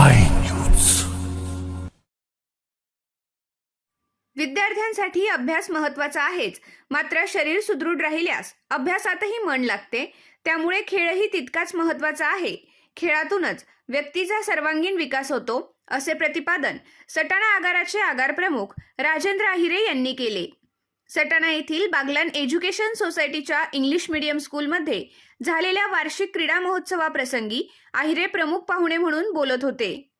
I विद्यार्थ्यांसाठी अभ्यास महत्त्वाचा आहेच. मात्र शरीर सुदृढ राहिल्यास अभ्यासातही मन लागते. त्यामुळे खेळही तितकाच महत्त्वाचा आहे. खेळातूनच व्यक्तीचा सर्वांगीण विकास होतो असे प्रतिपादन सटाणा आगाराचे आगार प्रमुख राजेंद्र आहिरे यांनी केले. सटाणा येथील बागलान एज्युकेशन सोसायटीच्या इंग्लिश मीडियम स्कूलमध्ये झालेल्या वार्षिक क्रीडा महोत्सवाप्रसंगी आहिरे प्रमुख पाहुणे म्हणून बोलत होते.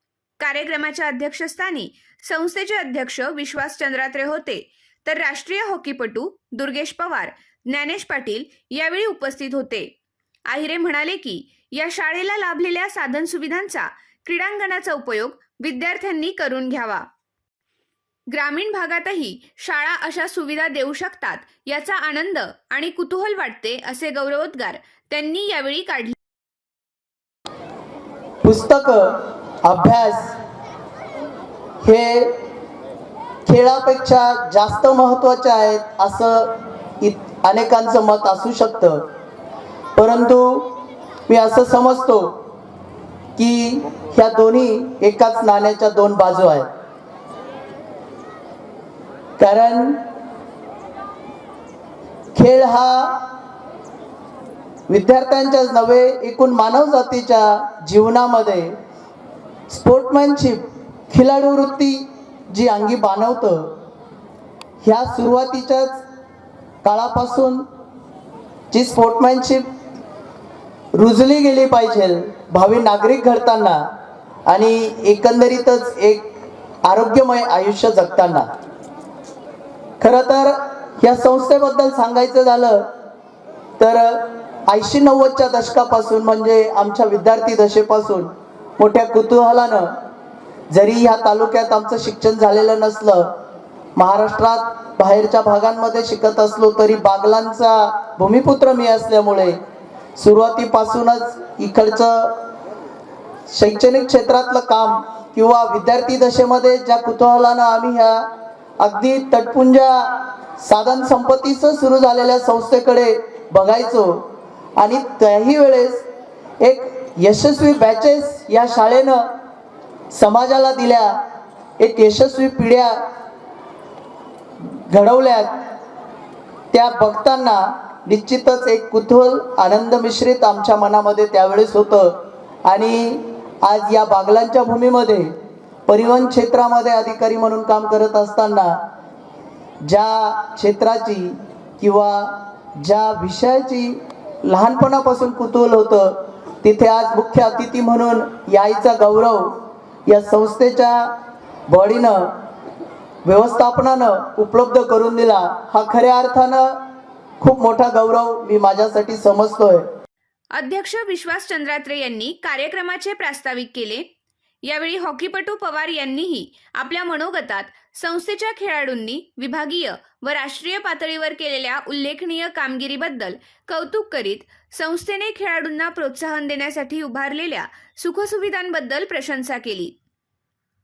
कार्यक्रमाच्या अध्यक्षस्थानी संस्थेचे अध्यक्ष विश्वास चंद्रात्रे होते. तर राष्ट्रीय हॉकीपटू दुर्गेश पवार ज्ञानेश पाटील यावेळी उपस्थित होते. आहिरे म्हणाले की या शाळेला लाभलेल्या साधन सुविधांचा क्रीडांगणाचा उपयोग विद्यार्थ्यांनी करून घ्यावा. ग्रामीण भागातही शाळा अशा सुविधा देऊ शकतात याचा आनंद आणि कुतूहल वाटते असे गौरवोद्गार त्यांनी यावेळी काढले. पुस्तक अभ्यास हे खेळापेक्षा जास्त महत्त्वाचे आहेत असं इत अनेकांचं मत असू शकतं. परंतु मी असं समजतो की ह्या दोन्ही एकाच नाण्याच्या दोन बाजू आहेत. कारण खेळ हा विद्यार्थ्यांच्याच नव्हे एकूण मानव जातीच्या जीवनामध्ये स्पोर्टमॅनशिप खिलाडू वृत्ती जी अंगी बांधवतं ह्या सुरुवातीच्याच काळापासून जी स्पोर्टमॅनशिप रुजली गेली पाहिजे भावी नागरिक घडताना आणि एकंदरीतच एक आरोग्यमय आयुष्य जगताना. खरं तर या संस्थेबद्दल सांगायचं झालं तर ऐंशी नव्वदच्या दशकापासून म्हणजे आमच्या विद्यार्थी दशेपासून मोठ्या कुतूहलानं जरी ह्या तालुक्यात आमचं शिक्षण झालेलं नसलं महाराष्ट्रात बाहेरच्या भागांमध्ये शिकत असलो तरी बागलांचा भूमिपुत्र मी असल्यामुळे सुरुवातीपासूनच इकडचं शैक्षणिक क्षेत्रातलं काम किंवा विद्यार्थी दशेमध्ये ज्या कुतूहलानं आम्ही ह्या अगदी तटपुंजा साधन संपत्तीचं सुरू झालेल्या संस्थेकडे बघायचो. आणि त्याही वेळेस एक यशस्वी बॅचेस या शाळेनं समाजाला दिल्या एक यशस्वी पिढ्या घडवल्यात त्या बघताना निश्चितच एक कुतूहल आनंद मिश्रित आमच्या मनामध्ये त्यावेळेस होतं. आणि आज या बागलांच्या भूमीमध्ये परिवहन क्षेत्रामध्ये अधिकारी म्हणून काम करत असताना ज्या क्षेत्राची किंवा ज्या विषयाची लहानपणापासून कुतूहल होतं तिथे आज मुख्य अतिथी म्हणून यायचा गौरव या संस्थेच्या बॉडीनं व्यवस्थापनानं उपलब्ध करून दिला. हा खऱ्या अर्थानं खूप मोठा गौरव मी माझ्यासाठी समजतोय. अध्यक्ष विश्वास चंद्रात्रे यांनी कार्यक्रमाचे प्रास्ताविक केले. यावेळी हॉकीपटू पवार यांनीही आपल्या मनोगतात संस्थेच्या खेळाडूंनी विभागीय व राष्ट्रीय पातळीवर केलेल्या उल्लेखनीय कामगिरीबद्दल कौतुक करीत संस्थेने खेळाडूंना प्रोत्साहन देण्यासाठी उभारलेल्या सुखसुविधांबद्दल प्रशंसा केली.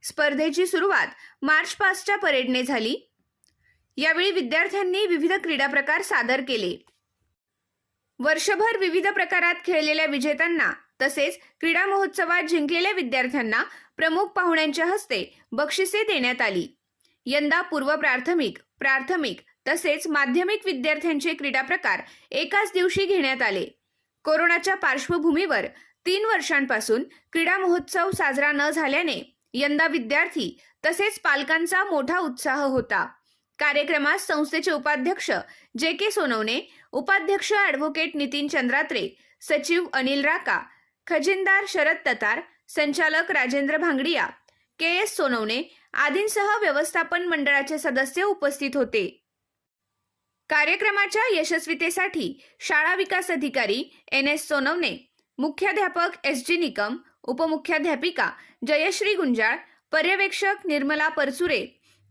स्पर्धेची सुरुवात मार्च पासच्या परेडने झाली. यावेळी विद्यार्थ्यांनी विविध क्रीडा प्रकार सादर केले. वर्षभर विविध प्रकारात खेळलेल्या विजेत्यांना तसेच क्रीडा महोत्सवात जिंकलेल्या विद्यार्थ्यांना प्रमुख पाहुण्यांच्या हस्ते बक्षिसे देण्यात आली. यंदा पूर्व प्राथमिक प्राथमिक तसेच माध्यमिक विद्यार्थ्यांचे क्रीडा प्रकार एकाच दिवशी घेण्यात आले. कोरोनाच्या पार्श्वभूमीवर तीन वर्षांपासून क्रीडा महोत्सव साजरा न झाल्याने यंदा विद्यार्थी तसेच पालकांचा मोठा उत्साह होता. कार्यक्रमात संस्थेचे उपाध्यक्ष जे के सोनवणे उपाध्यक्ष ॲडव्होकेट नितीन चंद्रात्रे सचिव अनिल राका खजिनदार शरद ततार संचालक राजेंद्र भांगडिया के एस सोनवणे आदींसह व्यवस्थापन मंडळाचे सदस्य उपस्थित होते. कार्यक्रमाच्या यशस्वीतेसाठी शाळा विकास अधिकारी एन एस सोनवणे मुख्याध्यापक एस जी निकम उपमुख्याध्यापिका जयश्री गुंजाळ पर्यवेक्षक निर्मला परचुरे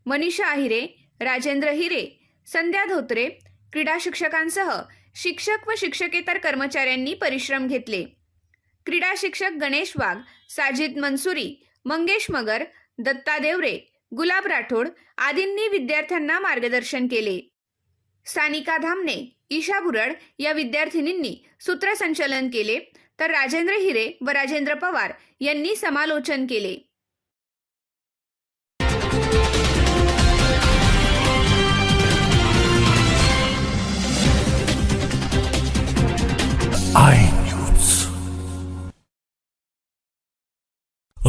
मनीषा आहिरे राजेंद्र हिरे संध्या धोत्रे क्रीडा शिक्षकांसह शिक्षक व शिक्षकेतर कर्मचाऱ्यांनी परिश्रम घेतले. क्रीडा शिक्षक गणेश वाघ साजिद मनसुरी मंगेश मगर दत्ता देवरे गुलाब राठोड आदींनी विद्यार्थ्यांना मार्गदर्शन केले. सानिका धामणे ईशा बुरड या विद्यार्थिनींनी सूत्रसंचलन केले तर राजेंद्र हिरे व राजेंद्र पवार यांनी समालोचन केले.